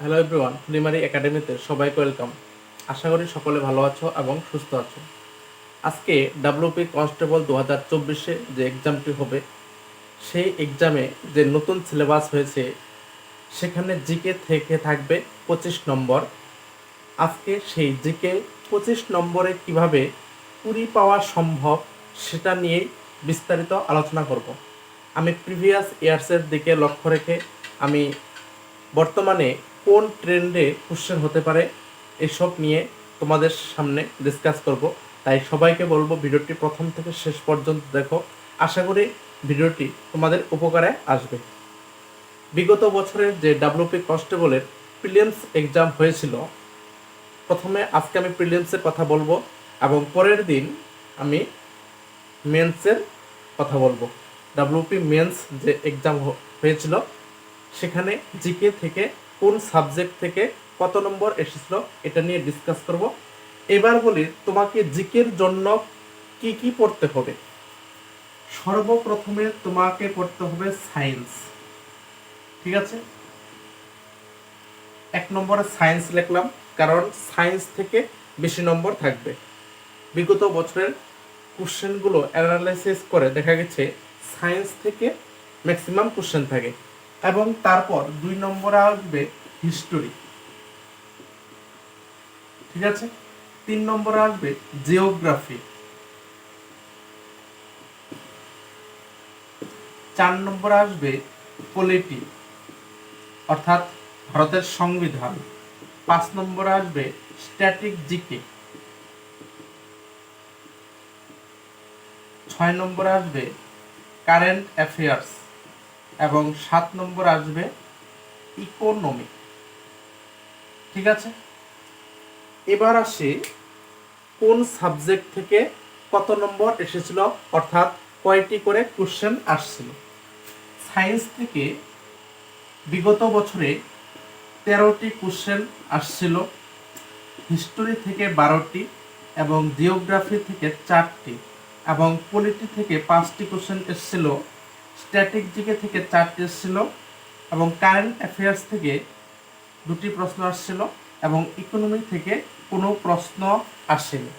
Hello everyone ফুলিমারি একাডেমিতে সবাইকে welcome আশা করি সকলে ভালো আছো এবং সুস্থ আছো। আজকে ডাব্লিউপি কনস্টেবল দু হাজার চব্বিশে যে এক্সামটি হবে, সেই এক্সামে যে নতুন সিলেবাস হয়েছে, সেখানে জিকে থেকে থাকবে পঁচিশ নম্বর। আজকে সেই জিকে পঁচিশ নম্বরে কীভাবে কুড়ি পাওয়া সম্ভব, সেটা নিয়েই বিস্তারিত আলোচনা করব। আমি প্রিভিয়াস ইয়ার্সের দিকে লক্ষ্য রেখে আমি বর্তমানে কোন ট্রেন্ডে কোশ্চেন হতে পারে, এসব নিয়ে তোমাদের সামনে ডিসকাস করব। তাই সবাইকে বলব, ভিডিওটি প্রথম থেকে শেষ পর্যন্ত দেখো। আশা করি ভিডিওটি তোমাদের উপকারে আসবে। বিগত বছরের যে ডাব্লিউপি কনস্টেবলের প্রিলিয়ামস এক্সাম হয়েছিল, প্রথমে আজকে আমি প্রিলিয়ামসের কথা বলব এবং পরের দিন আমি মেন্সের কথা বলব। ডাব্লিউপি মেন্স যে এক্সাম হয়েছিল, সেখানে জিকে থেকে কোন সাবজেক্ট থেকে কত নম্বর এসেছিল এটা নিয়ে ডিসকাস করব। এবার বলি, তোমাকে জিকের জন্য কি কি পড়তে হবে? সর্বপ্রথমে তোমাকে পড়তে হবে সায়েন্স ঠিক আছে? এক নম্বরে সায়েন্স লিখলাম, কারণ সায়েন্স থেকে বেশি নম্বর থাকবে। বিগত বছরের কোশ্চেনগুলো অ্যানালাইসিস করে দেখা গেছে সায়েন্স থেকে ম্যাক্সিমাম কোশ্চেন থাকে। এবং তারপর দুই নম্বরে আসবে হিস্টোরি ঠিক আছে? তিন নম্বরে আসবে জিওগ্রাফি চার নম্বরে আসবে পলিটি অর্থাৎ ভারতের সংবিধান। পাঁচ নম্বরে আসবে স্ট্যাটিক জিকে ছয় নম্বরে আসবে কারেন্ট অ্যাফেয়ার্স এবং সাত নম্বর আসবে ইকোনমি ঠিক আছে? এবার আসি কোন সাবজেক্ট থেকে কত নম্বর এসেছিল, অর্থাৎ কয়টি করে কোশ্চেন আসছিল। সায়েন্স থেকে বিগত বছরে তেরোটি কোশ্চেন আসছিল হিস্টোরি থেকে বারোটি এবং জিওগ্রাফি থেকে চারটি এবং পলিটি থেকে পাঁচটি কোশ্চেন এসেছিল স্ট্যাটিক জিকে থেকে চারটি এসেছিল এবং কারেন্ট অ্যাফেয়ার্স থেকে দুটি প্রশ্ন আসছিল এবং ইকোনমি থেকে কোনো প্রশ্ন আসেনি।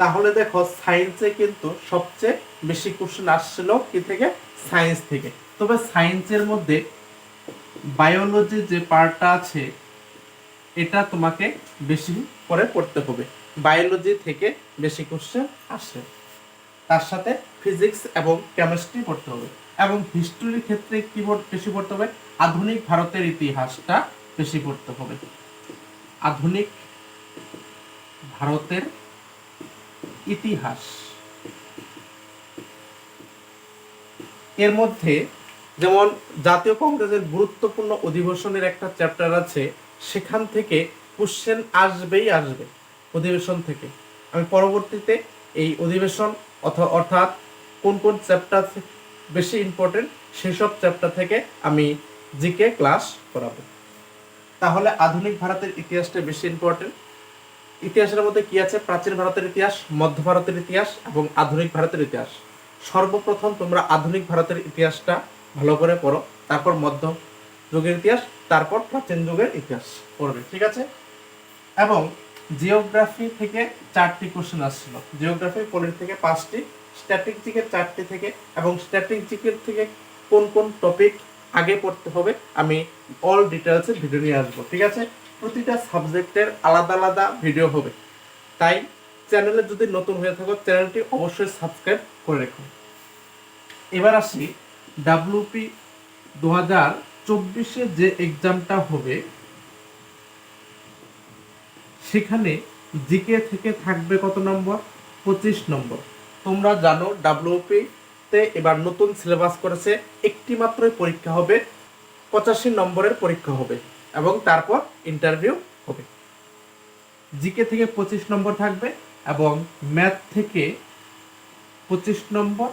তাহলে দেখো সায়েন্সে কিন্তু সবচেয়ে বেশি কোশ্চেন আসছিল কি থেকে? সায়েন্স থেকে। তবে সায়েন্সের মধ্যে বায়োলজি যে পার্টটা আছে, এটা তোমাকে বেশি করে পড়তে হবে। বায়োলজি থেকে বেশি কোশ্চেন আসে। তার সাথে ফিজিক্স এবং কেমিস্ট্রি পড়তে হবে। এবং হিস্ট্রির ক্ষেত্রে কি বেশি পড়তে হবে? আধুনিক ভারতের ইতিহাসটা বেশি পড়তে হবে। আধুনিক ভারতের ইতিহাস। এর মধ্যে যেমন জাতীয় কংগ্রেসের গুরুত্বপূর্ণ অধিবেশনের একটা চ্যাপ্টার আছে, সেখান থেকে কোশ্চেন আসবেই আসবে। অধিবেশন থেকে। আমি পরবর্তীতে এই অধিবেশন অর্থাৎ কোন কোন চ্যাপ্টার বেশি ইম্পর্টেন্ট সেসব চ্যাপ্টার থেকে আমি জিকে ক্লাস করাবো। তাহলে আধুনিক ভারতের ইতিহাসটা বেশি ইম্পর্টেন্ট ইতিহাসের মধ্যে কি আছে? প্রাচীন ভারতের ইতিহাস, মধ্য ভারতের ইতিহাস এবং আধুনিক ভারতের ইতিহাস। সর্বপ্রথম তোমরা আধুনিক ভারতের ইতিহাসটা ভালো করে পড়ো, তারপর মধ্য যুগের ইতিহাস, তারপর প্রাচীন যুগের ইতিহাস পড়বে, ঠিক আছে? এবং জিওগ্রাফি থেকে চারটি কোশ্চেন আসছিল। জিওগ্রাফি পলিটি থেকে পাঁচটি স্ট্যাটিক চারটি থেকে এবং স্ট্যাটিক থেকে কোন কোন টপিক আগে পড়তে হবে আমি অল ডিটেলসে ভিডিও নিয়ে আসব, ঠিক আছে? প্রতিটা সাবজেক্টের আলাদা আলাদা ভিডিও হবে। তাই চ্যানেলে যদি নতুন হয়ে থাকো চ্যানেলটি অবশ্যই সাবস্ক্রাইব করে রেখো। এবার আসি ডাব্লিউপি দু হাজার চব্বিশে যে এক্সামটা হবে সেখানে জিকে থেকে থাকবে কত নম্বর? পঁচিশ নম্বর। তোমরা জানো ডাব্লিউপি তে এবার নতুন সিলেবাস করেছে একটি মাত্রই পরীক্ষা হবে, পঁচাশি নম্বরের পরীক্ষা হবে এবং তারপর ইন্টারভিউ হবে। জিকে থেকে পঁচিশ নম্বর থাকবে এবং ম্যাথ থেকে পঁচিশ নম্বর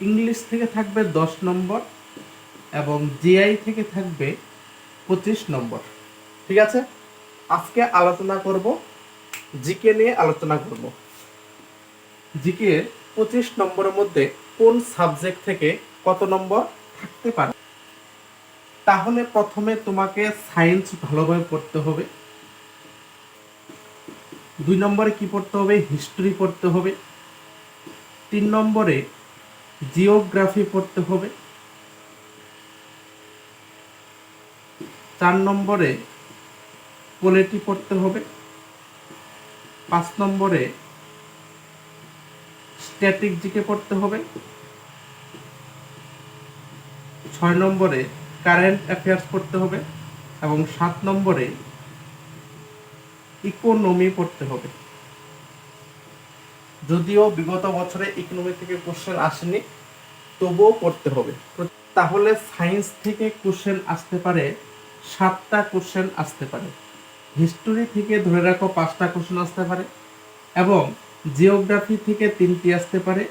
ইংলিশ থেকে থাকবে দশ নম্বর এবং জিআই থেকে থাকবে পঁচিশ নম্বর। ঠিক আছে? আজকে আলোচনা করব, জিকে নিয়ে আলোচনা করব। জিকে পঁচিশ নম্বরের মধ্যে কোন সাবজেক্ট থেকে কত নম্বর থাকতে পারে? তাহলে প্রথমে তোমাকে সায়েন্স ভালোভাবে পড়তে হবে। দুই নম্বরে কি পড়তে হবে? হিস্ট্রি পড়তে হবে। তিন নম্বরে জিওগ্রাফি পড়তে হবে। চার নম্বরে পলিটি পড়তে হবে। পাঁচ নম্বরে স্ট্যাটিক জিকে পড়তে হবে। ছয় নম্বরে কারেন্ট অ্যাফেয়ার্স পড়তে হবে এবং সাত নম্বরে ইকোনমি পড়তে হবে। যদিও বিগত বছরে ইকোনমি থেকে কোশ্চেন আসেনি, তবুও পড়তে হবে। তাহলে সায়েন্স থেকে কোশ্চেন আসতে পারে, সাতটা কোশ্চেন আসতে পারে। হিস্টোরি থেকে ধরে রাখো পাঁচটা কোশ্চেন আসতে পারে এবং জিওগ্রাফি থেকে তিনটি আসতে পারে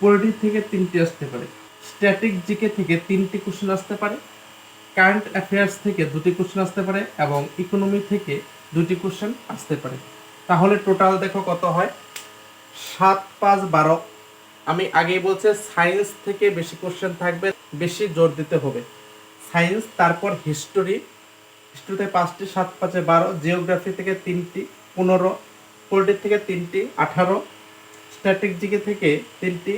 পলিটি থেকে তিনটি আসতে পারে স্ট্যাটিক জিকে থেকে তিনটি কোশ্চেন আসতে পারে কারেন্ট অ্যাফেয়ার্স থেকে দুটি কোশ্চেন আসতে পারে এবং ইকোনমি থেকে দুটি কোশ্চেন আসতে পারে। তাহলে টোটাল দেখো কত হয়? সাত, পাঁচ, বারো। আমি আগেই বলছি সায়েন্স থেকে বেশি কোশ্চেন থাকবে, বেশি জোর দিতে হবে। সায়েন্স তারপর হিস্টোরি হিস্ট্রিতে পাঁচটি, সাত, পাঁচে বারো, জিওগ্রাফি থেকে তিনটি, পনেরো পলিটি থেকে তিনটি, আঠারো, স্ট্যাটিক জিকে থেকে তিনটি,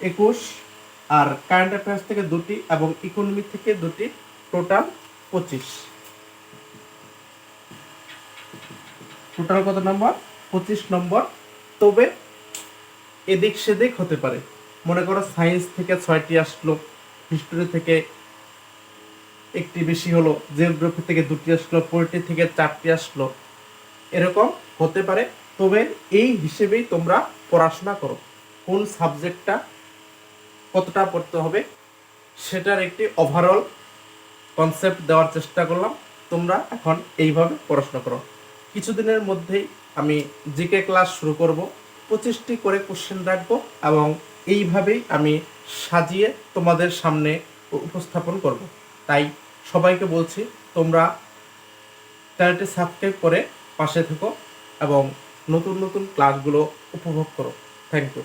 একুশ, আর কারেন্ট অ্যাফেয়ার্স থেকে দুটি এবং ইকোনমি থেকে দুটি, টোটাল পঁচিশ। টোটাল কত নম্বর? পঁচিশ নম্বর। তবে এদিক সেদিক হতে পারে। মনে করো সায়েন্স থেকে ছয়টি আসলো, হিস্টোরি থেকে একটি বেশি হলো জিওগ্রাফি থেকে দুটি আসলো পলিটি থেকে চারটি আসলো, এরকম হতে পারে। তবে এই হিসেবেই তোমরা পড়াশোনা করো, কোন সাবজেক্টটা কতটা পড়তে হবে, সেটার একটি ওভারঅল কনসেপ্ট দেওয়ার চেষ্টা করলাম। তোমরা এখন এইভাবে পড়াশোনা করো। কিছুদিনের মধ্যেই আমি জিকে ক্লাস শুরু করব, পঁচিশটি করে কোশ্চেন রাখব এবং এইভাবেই আমি সাজিয়ে তোমাদের সামনে উপস্থাপন করব। তাই সবাইকে বলছি, তোমরা চ্যানেলটি সাবস্ক্রাইব করে পাশে থেকো এবং নতুন নতুন ক্লাসগুলো উপভোগ করো। Thank you